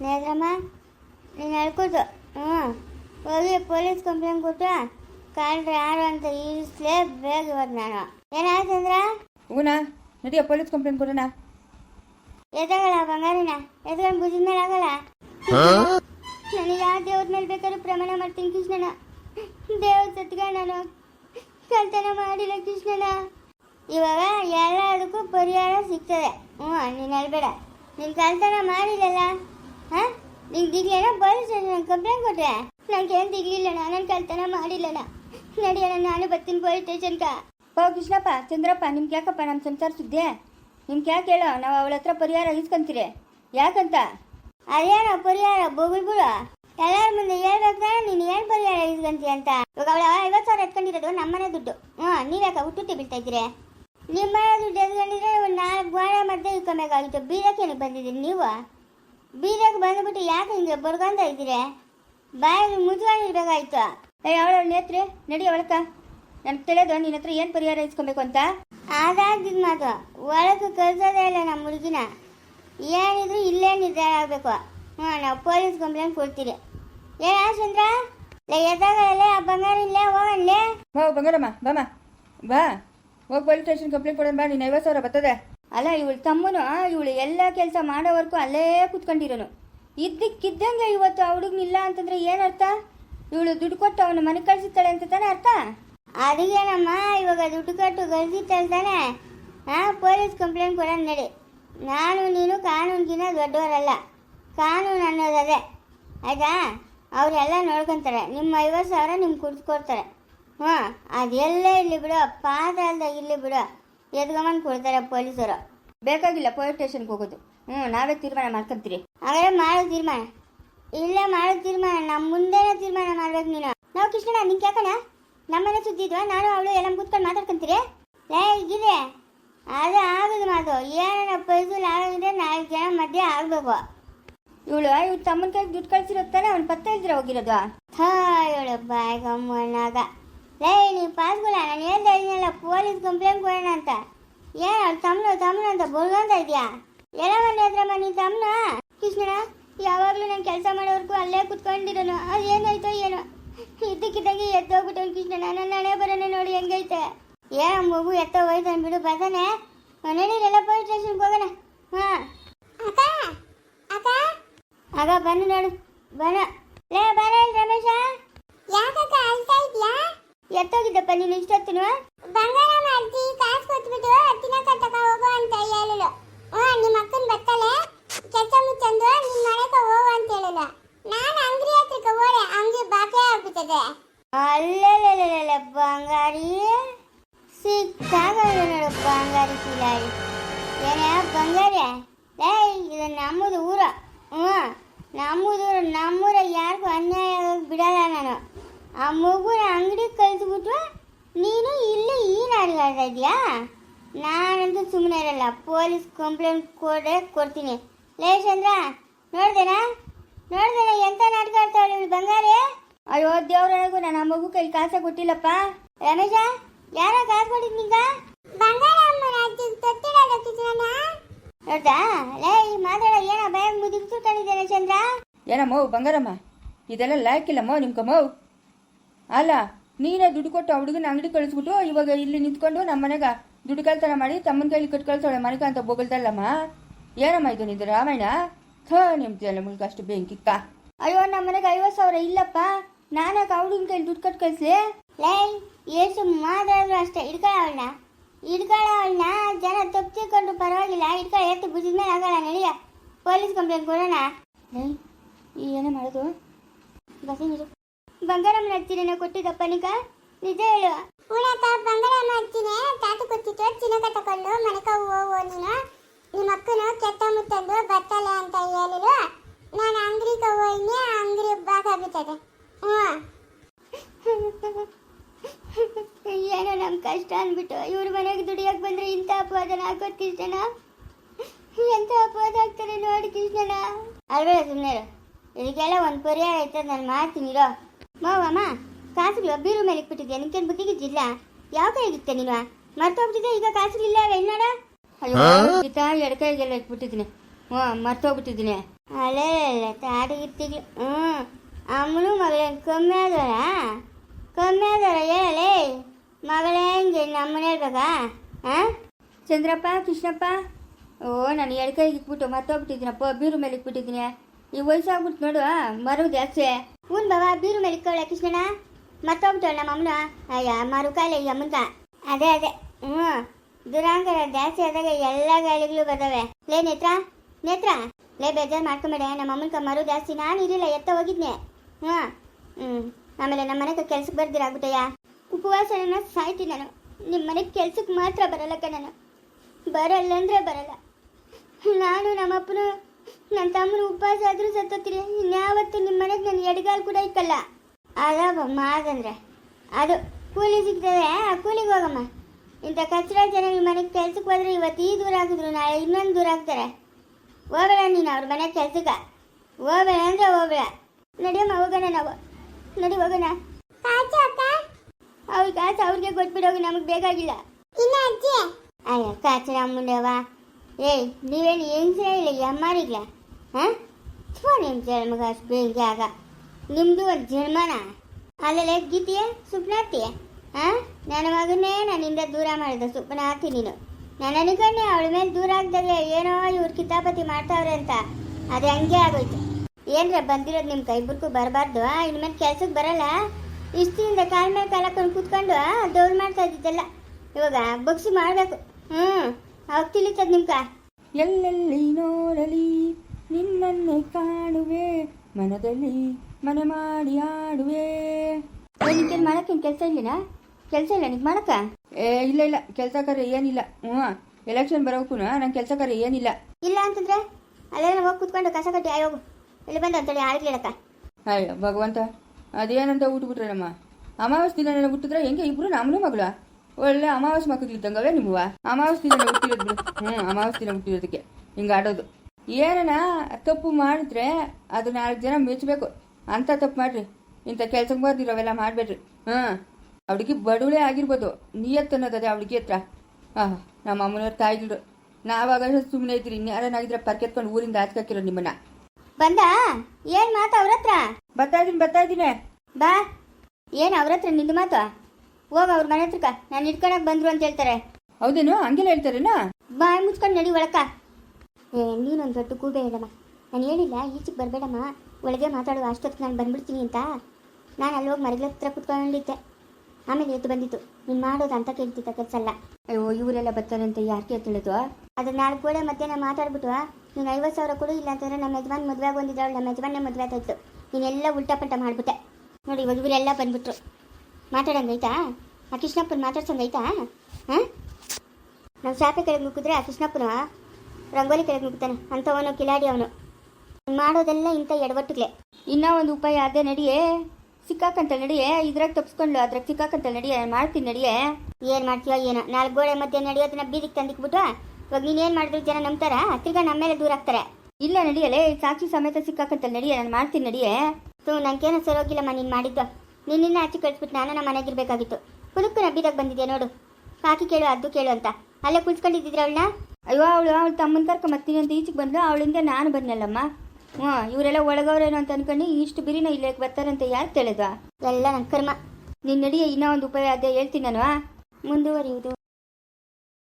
ನೇತ್ರಮ್ಮ ನೀನು ಹೇಳ್ಕೊಟ್ಟು ಹ್ಞೂ. ಹೋಗಿ ಪೊಲೀಸ್ ಕಂಪ್ಲೇಂಟ್ ಕೊಟ್ಟು ಕಂಡ್ರೆ ಯಾರು ಅಂತ ಬೇಗ ಇವತ್ತು ನಾನು. ಏನಾಯ್ತಂದ್ರ ಹೂನಾ? ನಡಿಯ ಪೊಲೀಸ್ ಕಂಪ್ಲೇಂಟ್ ಕೊಡೋಣ. ಎದ್ದಾಗಲ್ಲ ಬಂಗಾರಿನ? ಎದ್ಕೊಂಡು ಭುಜದ ಮೇಲೆ ಆಗಲ್ಲ? ನನಗೆ ಯಾವ ದೇವ್ರ ಮೇಲೆ ಬೇಕಾದ್ರೂ ಪ್ರಮಾಣ ಮಾಡ್ತೀನಿ ಕೃಷ್ಣನ. ದೇವ್ರ ಸತ್ಗ ನಾನು. ಕಳ್ತನ ಮಾಡಿಲ್ಲ ಕೃಷ್ಣನ. ಇವಾಗ ಎಲ್ಲದಕ್ಕೂ ಪರಿಹಾರ ಸಿಗ್ತದೆ. ಹ್ಞೂ ನೀನು ಹೇಳ್ಬೇಡ. ನೀನು ಕಲ್ತನ ಮಾಡಿಲ್ಲಲ್ಲ? ಹಾಂ? ನಿಂಗೆ ದಿಗ್ಲೇನ ಪೊಲೀಸ್ ಸ್ಟೇಷನ್ ಕಂಪ್ಲೇಂಟ್ ಕೊಟ್ರೆ. ನಂಗೆ ಏನು ದಿಗ್ಲಿಲ್ಲಣ್ಣ ನಾನು ಕಳ್ತನ ಮಾಡಿಲ್ಲಣ್ಣ. ನಡಿಯೋಣ ನಾನು ಬರ್ತೀನಿ ಪೊಲೀಸ್ ಸ್ಟೇಷನ್ಗೆ. ಓ ಕೃಷ್ಣಪ್ಪ ಚಂದ್ರಪ್ಪ ನಿಮ್ಗೆ ಯಾಕಪ್ಪ ನಮ್ಮ ಸಂಸಾರ ಸುದ್ದಿ ನಿಮ್ಗೆ ಯಾಕೆ ಹೇಳೋ? ನಾವು ಅವಳ ಹತ್ರ ಪರಿಹಾರ ಇಸ್ಕೊಂತೀರಿ ಯಾಕಂತ? ಅದೇನೋ ಪರಿಹಾರ ಬೋಗುಲ್ ಬಿಡು ಎಲ್ಲರ ಮುಂದೆ ಹೇಳ್ಬೇಕು ನೀನು ಏನು ಪರಿಹಾರ ಇಸ್ಕೊಂತೀಯ ಅಂತ. ಇವಾಗ ಅವಳ ಐವತ್ತು ಸಾವಿರ ಎತ್ಕೊಂಡಿರೋದು ನಮ್ಮನೆ ದುಡ್ಡು. ಹ್ಞೂ ನೀವ್ಯಾಕ ಹುಟ್ಟುತ್ತಿ ಬೀಳ್ತಾ ಇದ್ದೀರಿ? ನಿಮ್ಮ ಮನೆ ದುಡ್ಡು ಎತ್ಕೊಂಡಿದ್ರೆ ಒಂದು ನಾಲ್ಕು ಗೋಡೆ ಮಧ್ಯೆ ಇಟ್ಕೊಬೇಕಾಗಿತ್ತು ಬೀರಕ್ಕೆ ಬಂದಿದ್ದೀನಿ ನೀವು? ಬೀರಕ್ಕೆ ಬಂದ್ಬಿಟ್ಟು ಯಾಕೆ ಹಿಂಗೆ ಬರ್ಕೊಂತ ಇದ್ದೀರಿ? ಬಾಯಿಗೆ ಮುಚ್ಕೊಂಡಿರ್ಬೇಕಾಯ್ತು. ಏ ಅವಳ ನೇತ್ರಿ ನಡಿ ಅವಳಕ್ಕ. ನನಗೆ ತಿಳಿಯೋದು ನಿನ್ನ ಹತ್ರ ಏನು ಪರಿಹಾರ ಇಸ್ಕೊಬೇಕು ಅಂತ? ಅದಾಗಿದ್ದ ಮಾತು ಒಳಗೆ ಕಳ್ಸೋದೇ ಇಲ್ಲ ನಮ್ಮ ಹುಡುಗಿನ. ಏನಿದ್ರು ಇಲ್ಲೇ ನಿರ್ಧಾರ ಆಗಬೇಕು. ಹ್ಞೂ ನಾವು ಪೊಲೀಸ್ ಕಂಪ್ಲೇಂಟ್ ಕೊಡ್ತೀರಿ. ಏ ಚಂದ್ರ ಲೇ ಎದ್ದಾಗಲೇ ಆ ಬಂಗಾರ ಇಲ್ಲೇ ಹೋಗಲ್ಲೇ ಹೋ ಬಂಗಾರಮ್ಮ ಬಾಮ್ಮ. ಬಾ. ಹೋಗಿ ಪೊಲೀಸ್ ಸ್ಟೇಷನ್ ಕಂಪ್ಲೇಂಟ್ ಕೊಡೋಣ ಬಾ ನೀನು ಐವತ್ತು ಸಾವಿರ ಬರ್ತದೆ. ಅಲ್ಲ, ಇವಳು ತಮ್ಮನು ಇವಳು ಎಲ್ಲ ಕೆಲಸ ಮಾಡೋವರೆಗೂ ಅಲ್ಲೇ ಕುತ್ಕೊಂಡಿರೋನು. ಇದ್ದಕ್ಕಿದ್ದಂಗೆ ಇವತ್ತು ಆ ಹುಡುಗನಿಲ್ಲ ಅಂತಂದ್ರೆ ಏನರ್ಥ? ಇವಳು ದುಡ್ಡು ಕೊಟ್ಟು ಅವನ ಮನೆ ಕಳಿಸುತ್ತಾಳೆ ಅಂತ ತಾನೆ ಅರ್ಥ? ಅದೇನಮ್ಮ, ಇವಾಗ ದುಡ್ಡು ಕೊಟ್ಟು ಗಳಿಸಿತ್ತಲ್ ತಾನೆ? ಹಾಂ ಪೊಲೀಸ್ ಕಂಪ್ಲೇಂಟ್ ಕೊಡೋಣ ನಡಿ. ನಾನು, ನೀನು ಕಾನೂನಿಗಿನ ದೊಡ್ಡವರಲ್ಲ. ಕಾನೂನು ಅನ್ನೋದು ಅದೇ. ಆಯ್ತಾ? ಅವರೆಲ್ಲ ನೋಡ್ಕೊಂತಾರೆ. ನಿಮ್ಮ ಐವತ್ತು ಸಾವಿರ ನಿಮ್ಗೆ ಕುಡ್ಸ್ಕೊಡ್ತಾರೆ ಹಾಂ ಅದೆಲ್ಲ ಇಲ್ಲಿ ಬಿಡು ಅಲ್ದಾಗ ಇರಲಿ ಬಿಡು. ಎದ್ಕೊಂಬಂದು ಕೊಡ್ತಾರೆ ಪೊಲೀಸರು. ಬೇಕಾಗಿಲ್ಲ ಪೊಲೀಸ್ ಸ್ಟೇಷನ್ಗೆ ಹೋಗೋದು. ಹ್ಞೂ ನಾವೇ ತೀರ್ಮಾನ ಮಾಡ್ಕೊಂತೀರಿ. ಹಾಗಾದ್ರೆ ಮಾಡೋ ತೀರ್ಮಾನ. ಇಲ್ಲೇ, ಮಾಡೋ ತೀರ್ಮಾನ. ನಮ್ಮ ಮುಂದೆನೇ ತೀರ್ಮಾನ ಮಾಡ್ಬೇಕು ನೀನು. ನಾವು ಕೃಷ್ಣ ನಿಂಗೆ ಯಾಕಣ್ಣ? ನಮ್ಮನೆ ಸುದ್ದಿದ್ವಾ ನಾನು, ಅವಳು ಎಲ್ಲ ಕೂತ್ಕೊಂಡು ಮಾತಾಡ್ಕೊಂತೀರಿ? ಲೇ ಇದೆ ಅದು ಆಗೋದು ಮಾತು ಏನಾರ ಪೈಸಲ್ ಆಗಿದ್ರೆ ನಾಲ್ಕು ಜನ ಮಧ್ಯೆ ಆಗ್ಬೇಕು. ಇವಳು ಇವಳು ತಮ್ಮನ ಕೈಗೆ ದುಡ್ಡು ಕಳ್ಸಿರೋ ತಾನೆ? ಅವ್ನು ಪತ್ತೆ ಇದ್ರೆ ಹೋಗಿರೋದು? ಹಾ ಇವಳು ಬಾಯ್ ಗಮ್ಮನಾಗ ಲೇ ನೀವು ಪಾಸ್ಗಳ? ನಾನು ಹೇಳ್ತಾ ಇದ್ದೀನಲ್ಲ ಪೊಲೀಸ್ ಕಂಪ್ಲೇಂಟ್ ಕೊಡೋಣ ಅಂತ. ಏನು ಅವ್ಳು ತಮ್ಮನ ತಮ್ಮನ ಅಂತ ಬೊಳ್ಗಂತ ಇದೆಯಾ? ಎಲ್ಲ ಮನೆ ಹತ್ರಮ್ಮ ನೀನು ತಮ್ಮನ ಕೃಷ್ಣನ ಯಾವಾಗಲೂ ನಾನು ಕೆಲಸ ಮಾಡೋವರೆಗೂ ಅಲ್ಲೇ ಕುತ್ಕೊಂಡಿರೋನು. ಅದು ಏನಾಯ್ತೋ ಏನೋ. ಇದ್ದಕ್ಕಿದ್ದಂಗೆ ಎತ್ತೋಗ್ಬಿಟ್ಟು ಕೃಷ್ಣನ. ನನ್ನ ಹಣೆ ಬರೋಣ ನೋಡಿ ಹೆಂಗೈತೆ. ಏನೋ ಮಗು ಎತ್ತೋ ಹೋಯ್ತು ಬಿಡು ಬರ್ತಾನೆ ನಡೀರೆಲ್ಲ ಪೊಲೀಸ್ ಸ್ಟೇಷನ್ಗೆ ಹೋಗೋಣ. ಹಾಂ. ಅಕ್ಕ ಅಕ್ಕ. ಆಗ ಬನ್ನಿ ನೋಡು. ಬನ ಲೇ ಬರ ರಮೇಶ ಯಾಕಕ್ಕ ಅಳ್ತಾ ಇದ್ಯಾ ಎತ್ತೋಗಿದ್ದಪ್ಪ ನೀನು ಇಷ್ಟೊತ್ತನು ಬಂಗಾರ ಮಾಡ್ತಿ ಕಾಸು ಕೊಟ್ಬಿಟ್ಟು ತಿನ್ನಕ ತಕ ಹೋಗು ಅಂತ ಹೇಳಲು. ಹ್ಞೂ ನಿಮ್ಮ ಅಕ್ಕನ ಬತ್ತಲೆ ಕೆಚ್ಚ ಮುಚ್ಚಂದು ನಿಮ್ಮ ಮನೆಗೆ ಹೋಗು ಅಂತ ಹೇಳಲು. ನಾನು ಅಂಗಡಿ ಹತ್ರಕ್ಕೆ ಓಡೆ ಅಂಗಡಿ ಬಾಕಿ ಆಗ್ಬಿಟ್ಟದೆ. ಅಲ್ಲೆಲ್ಲೆಲ್ಲೆಲ್ಲೆ ಬಂಗಾರಿ. ಸಿಕ್ಕಾಗ ನೋಡು ಬಂಗಾರಿ ಕಿಲಾಡಿ. ಏನೇ ಬಂಗಾರಿ ಲೇ ಇದು ನಮ್ಮದು ಊರ. ಹ್ಞೂ ನಮ್ಮದೂರು ನಮ್ಮೂರ ಯಾರಿಗೂ ಅನ್ಯಾಯ ಆಗಕ್ಕೆ ಬಿಡಲ್ಲ ನಾನು. ಆ ಮಗುನ ಅಂಗಡಿ ಕಳಿಸ್ಬಿಟ್ಟು ನೀನು ಇಲ್ಲಿ ಈ ನಾಡಿಗೆ ನಾನಂತೂ ಸುಮ್ಮನೆ ಇರಲ್ಲ. ಪೊಲೀಸ್ ಕಂಪ್ಲೇಂಟ್ ಕೊಡೇ ಕೊಡ್ತೀನಿ. ಲೇ ಚಂದ್ರ ನೋಡ್ದೇನಾ? ನೋಡ್ದೇನಾ ಎಂತ ನಾಟಕ ಆಡ್ತಾವಳು ಇವಳು ಬಂಗಾರಿ? ಅಯ್ಯೋ ದೇವ್ರನಿಗೂ ನಾನು ಆ ಮಗು ಕೈ ಕಾಸ ಕೊಟ್ಟಿಲ್ಲಪ್ಪ. ರಮೇಶ ಯಾರ ಕಾಸು ಕೊಟ್ಟಿದ್ ನಿಂಗ? ನೋಡ್ದಾ ಲೇ ಮಾತಾಡ ಏನ ಭಯ ಮುದುಗಿಸುತ್ತಾನಿದ್ದೇನೆ ಚಂದ್ರ. ಏನಮ್ಮ ಬಂಗಾರಮ್ಮ? ಇದೆಲ್ಲ ಲಾಯಕ್ಕಿಲ್ಲಮ್ಮ ನಿಮ್ಕಮ್ಮ? ಅಲ್ಲ ನೀನೇ ದುಡ್ಡು ಕೊಟ್ಟು ಆ ಹುಡುಗನ ಅಂಗಡಿ ಕಳಿಸ್ಬಿಟ್ಟು ಇವಾಗ ಇಲ್ಲಿ ನಿಂತ್ಕೊಂಡು ನಮ್ಮ ಮನೆಗ ದುಡ್ಡು ಕಳ್ತನ ಮಾಡಿ ತಮ್ಮನ ಕೈಲಿ ಕಟ್ ಕಳ್ಸೋಳೆ ಮನೆಗ ಅಂತ ಬೋಗಲ್ದಲ್ಲಮ್ಮ ಏನಮ್ಮ ಇದು ನಿಂದು ರಾಮಾಯಣ? ಥೋ ನಿಮ್ದಲ್ಲ ಮುಲ್ಕ ಅಷ್ಟು ಬೆಂಕಿಕ್ಕ. ಅಯ್ಯೋ ನಮ್ಮ ಮನೆಗೆ ಐವತ್ತು ಸಾವಿರ ಇಲ್ಲಪ್ಪ. ನಾನಾಕ ಹುಡುಗನ ಕೈಲಿ ದುಡ್ಡು ಕಟ್ಟು ಕಳ್ಸಿ. ಲೇ, ಏಸು ಮಾತಾಡಿದ್ರು ಅಷ್ಟೇ. ಇಡ್ಕೊಳ ಅವಳನ್ನ. ಜನ ತಪ್ಪಿಕೊಂಡು ಪರವಾಗಿಲ್ಲ. ಇಡ್ಕೊಳ ಎತ್ತು ಬುದ್ಧಿದ ಮೇಲೆ ಆಗಲ್ಲ ಪೊಲೀಸ್ ಕಂಪ್ಲೇಂಟ್ ಕೊಡೋಣ. ಏಯ್ ಏನೇ ಮಾಡೋದು? ಬಸೀನಿರು ಬಂಗಾರಮ್ಮನ ಹಚ್ಚಿನ ಕೊಟ್ಟಿದ್ದಪ್ಪನಿಗ ನಿಜ ಹೇಳು. ಉಣಕ ಬಂಗಾರಮ್ಮ ಹಚ್ಚಿನ ತಾತ ಕೊಟ್ಟಿತ್ತು ಚಿನ್ನಕ ತಕೊಂಡು ಮನೆಕ ಹೋಗು ನೀನು. ನಿಮ್ಮ ಅಕ್ಕನು ಕೆಟ್ಟ ಮುತ್ತಂದು ಬತ್ತಲೆ ಅಂತ ಹೇಳಿದ್ರು ನಾನು ಅಂಗಡಿಗೆ ಹೋಗಿ ಅಂಗಡಿ ಬಾಕಾಗುತ್ತದೆ ಏನೋ ನಮ್ಮ ಕಷ್ಟ ಅಂದ್ಬಿಟ್ಟು ಇವ್ರ ಮನೆಗೆ ದುಡಿಯಕ್ಕೆ ಬಂದ್ರೆ ಇಂಥ ಅಪವಾದನ ಹಾಕೋದು ಕೃಷ್ಣನ? ಎಂಥ ಅಪವಾದ ಆಗ್ತಾರೆ ನೋಡಿ ಕೃಷ್ಣನ? ಅಲ್ಬೇಡ ಸುಮ್ಮನೆ ಇದಕ್ಕೆಲ್ಲ ಒಂದು ಪರಿಹಾರ ಐತೆ ನಾನು ಮಾಡ್ತೀನಿ ಇರೋ ಮಾವಮ್ಮ ಕಾಸುಗಳು ಬೀರು ಮೇಲೆ ಇಟ್ಬಿಟ್ಟಿದ್ಯಾ ನಿನ್ಕೇನು ಬುದ್ಧಿಗಿದ್ದಿಲ್ಲ ಯಾವ ಕೈಗಿತ್ತೆ ನೀನು? ಮರ್ತೋಗ್ಬಿಟ್ಟಿದ್ದೆ ಈಗ ಕಾಸುಗಳಿಲ್ಲ ನೋಡ ಅಯ್ಯೋ ಗೀತಾ ಎಡಕೈಗೆಲ್ಲ ಇಟ್ಬಿಟ್ಟಿದ್ದೀನಿ ಹ್ಞೂ ಮರ್ತೋಗ್ಬಿಟ್ಟಿದ್ದೀನಿ ಅಲ್ಲೇ ತಾಡಿ ಇರ್ತಿಗ್ಲು ಹ್ಞೂ ಅಮ್ಮನು ಮಗಳೇನು ಕಮ್ಮಿ ಆದವರ? ಕಮ್ಮಿ ಆದವರ ಹೇಳಲೇ? ಮಗಳೇ ಹೆಂಗೆ? ನಮ್ಮನೆ ಹೇಳ್ಬೇಕಾ ಹಾಂ? ಚಂದ್ರಪ್ಪ ಕೃಷ್ಣಪ್ಪ? ಓ ನಾನು ಎಡ ಕೈಗೆ ಇಟ್ಬಿಟ್ಟು ಮತ್ತೋಗ್ಬಿಟ್ಟಿದ್ದೀನಪ್ಪ ಬೀರು ಮೇಲೆ ಇಟ್ಬಿಟ್ಟಿದ್ದೀನಿ ಈ ವಯಸ್ಸಾಗ್ಬಿಟ್ಟು ನೋಡು ಮರು ಜಾಸ್ತಿ ಹ್ಞೂ ಬಾಬಾ ಬೀರು ಮೇಲೆ ಕೃಷ್ಣನ ಮತ್ತೋಗ್ಬಿಟ್ಟವಳ ನಮ್ಮ ಅಮ್ಮನ, ಅಯ್ಯ ಮರುಕಾಲೆ ಅಯ್ಯ ಅಮ್ಮಂತ. ಅದೇ ಅದೇ. ಹ್ಞೂ. ದುರಾಂಗ ಜಾಸ್ತಿ ಆದಾಗ ಎಲ್ಲ ಗಾಳಿಗಳು ಬರ್ತವೆ. ಲೇ, ನೇತ್ರ ನೇತ್ರ. ಲೇ, ಬೇಜಾರು ಮಾಡ್ಕೊಂಬೇಡ. ನಮ್ಮ ಅಮ್ಮನ ಮರು ಜಾಸ್ತಿ ನಾನು ಇರಲಿಲ್ಲ, ಎತ್ತ ಹೋಗಿದ್ನೆ. ಹ್ಞೂ. ಹ್ಞೂ. ಆಮೇಲೆ ನಮ್ಮ ಮನೆಗೆ ಕೆಲ್ಸಕ್ಕೆ ಬರ್ದಿರಾಗ್ಬಿಟ್ಟಯ್ಯ ಉಪವಾಸನ ಸಾಯ್ತೀನಿ ನಾನು. ನಿಮ್ಮ ಮನೆಗೆ ಕೆಲ್ಸಕ್ಕೆ ಮಾತ್ರ ಬರಲ್ಲಕ್ಕ ನಾನು. ಬರಲ್ಲ ಅಂದರೆ ಬರಲ್ಲ. ನಾನು ನಮ್ಮಪ್ಪನು ನನ್ನ ತಮ್ಮನ ಉಪವಾಸ ಆದರೂ ಸತ್ತೋಗ್ತೀನಿ ಇನ್ಯಾವತ್ತು ನಿಮ್ಮ ಮನೆಗೆ ನನ್ನ ಎಡಗಾಲು ಕೂಡ ಇಕ್ಕಲ್ಲ. ಅದಪ್ಪ ಹಾಗಂದ್ರೆ ಅದು ಕೂಲಿ ಸಿಗ್ತದೆ. ಆ ಕೂಲಿಗೆ ಹೋಗಮ್ಮ. ಇಂಥ ಕಚ್ಚರ ಜನ ನಿಮ್ಮ ಮನೆಗೆ ಕೆಲ್ಸಕ್ಕೆ ಹೋದ್ರೆ ಇವತ್ತು ಈ ದೂರ ಹಾಕಿದ್ರು ನಾಳೆ ಇನ್ನೊಂದು ದೂರ ಹಾಕ್ತಾರೆ. ಹೋಗಬೇಡ ನೀನು ಅವ್ರ ಮನೆ ಕೆಲ್ಸಕ್ಕೆ. ಹೋಗಬೇಡ ಅಂದರೆ ಹೋಗಬೇಡ. ನಡಿಯಮ್ಮ ಹೋಗೋಣ ನಾವು. ನಡಿ ಹೋಗೋಣ. ಅವ್ರ ಕಾಸು ಅವ್ರಿಗೆ ಕೊಟ್ಬಿಡೋಗಿ ನಮಗೆ ಬೇಕಾಗಿಲ್ಲ. ಅಯ್ಯ ಕಾಚರ ಮುಂಡೆವ ಏಯ್, ನೀವೇನು ಹೆಂಗ್ಸರ ಇಲ್ಲ ಎಮ್ಮಾರಿಗ್ಲ ಹಾಂ? ಥೋ ನಿಮ್ಮ ಜನ್ಮಗ ಅಷ್ಟು ಬೇಗ ಆಗ. ನಿಮ್ಮದು ಒಂದು ಜನ್ಮನ? ಅಲ್ಲೆಲ್ಲ ಗೀತಿಯ, ಸುಪ್ನಾತಿಯ? ಹಾಂ? ನನ್ನ ಮಗನೇ ನನ್ನಿಂದ ದೂರ ಮಾಡಿದ ಸುಪ್ನಾತಿ ನೀನು. ನಾನು ಅನ್ಕೊಂಡೆ ಅವಳ ಮೇಲೆ ದೂರ ಆಗ್ದಾಗೆ ಏನೋ ಇವ್ರು ಕಿತಾಪತಿ ಮಾಡ್ತಾವ್ರೆ ಅಂತ. ಅದು ಹಂಗೆ ಆಗೋಯ್ತು. ಏನ್ರ ಬಂದಿರೋದು ನಿಮ್ಮ ಕೈ ಬುರ್ಕು ಬರಬಾರ್ದು ಇನ್ಮೇಲೆ ಕೆಲ್ಸಕ್ಕೆ ಬರಲ್ಲ? ಇಷ್ಟಿಂದ ಕಾಲ ಮೇಲೆ ಕಾಲ್ ಹಾಕೊಂಡು ಕೂತ್ಕೊಂಡು ದೌಡ್ ಮಾಡ್ತಾ ಇದ್ದಿದ್ದೆಲ್ಲ. ಇವಾಗ ಬಗ್ಸಿ ಮಾಡಬೇಕು. ಹ್ಞೂ ಅವಾಗ ತಿಳಿತದ ನಿಮ್ಗ? ಎಲ್ಲೆಲ್ಲಿ ನೋಡಲಿ ನಿನ್ನನ್ನೇ ಕಾಣುವೆ ಮನದಲ್ಲಿ ಮನೆ ಮಾಡಿ ಆಡುವೆ. ನಿನ್ಗೇನು ಮಾಡೋಕ್ಕೇನು ಕೆಲಸ ಇಲ್ಲಿನ? ಕೆಲಸ ಇಲ್ಲ ನಿಂಗೆ ಮಾಡಕ್ಕ? ಏ ಇಲ್ಲ ಇಲ್ಲ ಕೆಲಸ ಕರೆ ಏನಿಲ್ಲ. ಹ್ಞೂ ಎಲೆಕ್ಷನ್ ಬರೋಕ್ಕೂ ನಂಗೆ ಕೆಲಸ ಕರೆ ಏನಿಲ್ಲ. ಇಲ್ಲ ಅಂತಂದ್ರೆ ಅಲ್ಲೆಲ್ಲ ಹೋಗಿ ಕುತ್ಕೊಂಡು ಕಸ ಕಟ್ಟಿ ಆಯೋಗ ಇಲ್ಲಿ ಬಂದ ಅಂತೇಳಿ ಹೇಳಕ್ಕ. ಅಯ್ಯೋ ಭಗವಂತ ಅದೇನಂತ ಊಟ್ಬಿಟ್ರೆ ನಮ್ಮ? ಅಮಾವಾಸ್ಯ ದಿನ ಹುಟ್ಟಿದ್ರೆ ಹೆಂಗೆ ಇಬ್ರು ನಮ್ಮನು ಮಗಳು? ಒಳ್ಳೆ ಅಮಾವಾಸ್ಯ ಮಕ್ಕಳಿದ್ದಂಗವೇ ನಿಮ್ಮವ ಅಮಾವಾಸ್ಯ ದಿನ ಹುಟ್ಟಿರೋದು ಬಿಡು ಹ್ಞೂ ಅಮಾವಾಸ್ಯ ದಿನ ಹುಟ್ಟಿರೋದಕ್ಕೆ ಹಿಂಗೆ ಆಡೋದು. ಏನನ ತಪ್ಪು ಮಾಡಿದ್ರೆ ಅದು ನಾಲ್ಕು ಜನ ಮೆಚ್ಚಬೇಕು ಅಂತ ತಪ್ಪು ಮಾಡ್ರಿ. ಇಂಥ ಕೆಲ್ಸಕ್ಕೆ ಬರ್ದಿರೋವೆಲ್ಲ ಮಾಡಬೇಡ್ರಿ. ಹಾಂ ಅವಳಿಗೆ ಬಡವಳೆ ಆಗಿರ್ಬೋದು. ನಿಯತ್ ಅನ್ನೋದದೆ ಅವಳಿಗೆ ಹತ್ರ. ಹಾಂ ನಮ್ಮ ಅಮ್ಮನವ್ರ ತಾಯಿಗಳು ನಾವಾಗ ಸುಮ್ಮನೆ ಇದ್ರಿ ಇನ್ಯಾರನಾಗಿದ್ರೆ ಪರ್ಕೆತ್ಕೊಂಡು ಊರಿಂದ ಆಚಕಾಕಿರೋ ನಿಮ್ಮನ್ನ. ಬಂದ? ಏನ್ ಮಾತು ಅವ್ರ ಹತ್ರ? ಬರ್ತಾ ಇದೀನಿ ಬರ್ತಾ ಇದ್ದೀನಿ. ಬಾ. ಏನ್ ಅವ್ರ ಹತ್ರ ನಿಂದು ಮಾತು? ಹೋಗ ಅವ್ರ ಮನೆ ಹತ್ರಕ್ಕ. ನಾನು ಇಟ್ಕೊಳಕ್ ಬಂದ್ರು ಅಂತ ಹೇಳ್ತಾರೆ. ಹೌದೇನು? ಹಂಗೆಲ್ಲ ಹೇಳ್ತಾರೇನ? ಬಾಯ್ ಮುಚ್ಕೊಂಡು ನಡಿ ಒಳಕ ಏ ನೀನೊಂದು ದೊಡ್ಡ ಕೂಬೆ ಹೇಳಮ್ಮ ನಾನು ಹೇಳಿಲ್ಲ ಈಚೆಗೆ ಬರಬೇಡಮ್ಮ. ಒಳಗೆ ಮಾತಾಡುವ ಅಷ್ಟೊತ್ತು ನಾನು ಬಂದ್ಬಿಡ್ತೀನಿ ಅಂತ. ನಾನು ಅಲ್ಲಿ ಹೋಗಿ ಮರಗಳ ಹತ್ರ ಕುತ್ಕೊಂಡಿದ್ದೆ. ಆಮೇಲೆ ಎದ್ದು ಬಂದಿತ್ತು. ನೀನು ಮಾಡೋದು ಅಂತ ಕೇಳ್ತಿದ್ದ ಕೆಲಸ ಅಲ್ಲ ಅಯ್ಯೋ ಇವರೆಲ್ಲ ಬರ್ತಾರಂತ ಯಾರಿಗೆ ತಿಳಿದು ಅದು ನಾಲ್ಕು ಗೋಡೆ ಮಧ್ಯಾಹ್ನ ಮಾತಾಡ್ಬಿಟ್ಟು ನೀನು ಐವತ್ತು ಸಾವಿರ ಕೊಡು ಇಲ್ಲ ಅಂತಂದ್ರೆ ನಮ್ಮ ಯಜಮಾನ್ ಮದುವೆ ಬಂದಿದ್ದಾಳು ನಮ್ಮ ಯಜಮಾನೇ ಮದುವೆ ಆಯ್ತು ನೀನೆಲ್ಲ ಉಲ್ಟಾ ಪಲ್ಟ ಮಾಡಿಬಿಟ್ಟೆ. ನೋಡಿ ಇವಾಗ ಇವರೆಲ್ಲ ಬಂದ್ಬಿಟ್ರು. ಮಾತಾಡಂಗೈತಾ ಆ ಕೃಷ್ಣಪ್ಪನ ಮಾತಾಡ್ಸಂಗೈತಾ ಹಾಂ? ನಾವು ಶಾಪೆ ಕೆಳಗೆ ಮುಗಿದ್ರೆ ಆ ಕೃಷ್ಣಪ್ಪನ ರಂಗೋಲಿ ಕೆಳಗೆ ಮುಗ್ತಾನೆ ಅಂಥವನು ಕಿಲಾಡಿ ಅವನು. ಮಾಡೋದೆಲ್ಲ ಇಂಥ ಎಡವಟ್ಟುಗಳೇ. ಇನ್ನೂ ಒಂದು ಉಪಾಯ ಅದೇ ನಡಿಯೇ? ಸಿಕ್ಕಾಕಂತ ನಡಿಯೇ? ಇದ್ರಾಗ ತಪ್ಸ್ಕೊಂಡು ಅದ್ರಾಗ ಸಿಕ್ಕಾಕಂತ ನಡಿಯೇ? ಮಾಡ್ತೀನಿ ನಡಿಯೇ? ಏನು ಮಾಡ್ತೀಯೋ ಏನೋ. ನಾಲ್ಕು ಗೋಡೆ ಮಧ್ಯೆ ನಡೆಯೋದನ್ನ ಬೀದಿಗೆ ತಂದಿಕ್ಬಿಟ್ಟು ಇವಾಗ ನೀನೇನು ಮಾಡಿದ್ರು ಜನ ನಂಬ್ತಾರ? ತಿರ್ಗಾ ನಮ್ಮ ಮೇಲೆ ದೂರ ಆಗ್ತಾರೆ ಇಲ್ಲ ನಡಿಯಲೇ? ಸಾಕ್ಷಿ ಸಮೇತ ಸಿಕ್ಕಾಕಂತ ನಡಿಯೇ? ನಾನು ಮಾಡ್ತೀನಿ ನಡಿಯೇ? ಸೊ ನನಗೇನೋ ಸರೋಗಿಲ್ಲಮ್ಮ ನೀನು ಮಾಡಿದ್ದು. ನಿನ್ನಿನ್ನ ಆಚೆ ಕಳಿಸ್ಬಿಟ್ಟು ನಾನು ನಮ್ಮ ಮನೆಗಿರ್ಬೇಕಾಗಿತ್ತು. ಕುದುಕ್ಕು ನಬ್ಬಿದಾಗ ಬಂದಿದ್ಯಾ ನೋಡು. ಕಾಕಿ ಕೇಳು ಅದು ಕೇಳು ಅಂತ. ಅಲ್ಲೇ ಕುಳಿಸ್ಕೊಂಡಿದ್ದಿದ್ರೆ ಅವಳನ್ನ? ಅಯ್ಯೋ ಅವಳು ಅವಳು ತಮ್ಮನ ಕರ್ಕೊಂಬರ್ತೀನಿ ಅಂತ ಈಚೆಗೆ ಬಂದ್ಲು. ಅವಳಿಂದ ನಾನು ಬಂದ್ನಲ್ಲಮ್ಮ. ಹ್ಞೂ ಇವರೆಲ್ಲ ಒಳಗವ್ರೇನೋ ಅಂತ ಅನ್ಕೊಂಡು ಇಷ್ಟು ಬಿರಿನ ಇಲ್ಲೇ ಬರ್ತಾರಂತ ಯಾರು ತಿಳಿದ್ವಾ ಎಲ್ಲ ನನ್ನ ಕರ್ಮ. ನಿನ್ನ ನಡಿಯ ಇನ್ನೂ ಒಂದು ಉಪಾಯ ಅದೇ ಹೇಳ್ತೀನಿ ನಾನು ಮುಂದುವರಿಯುವುದು.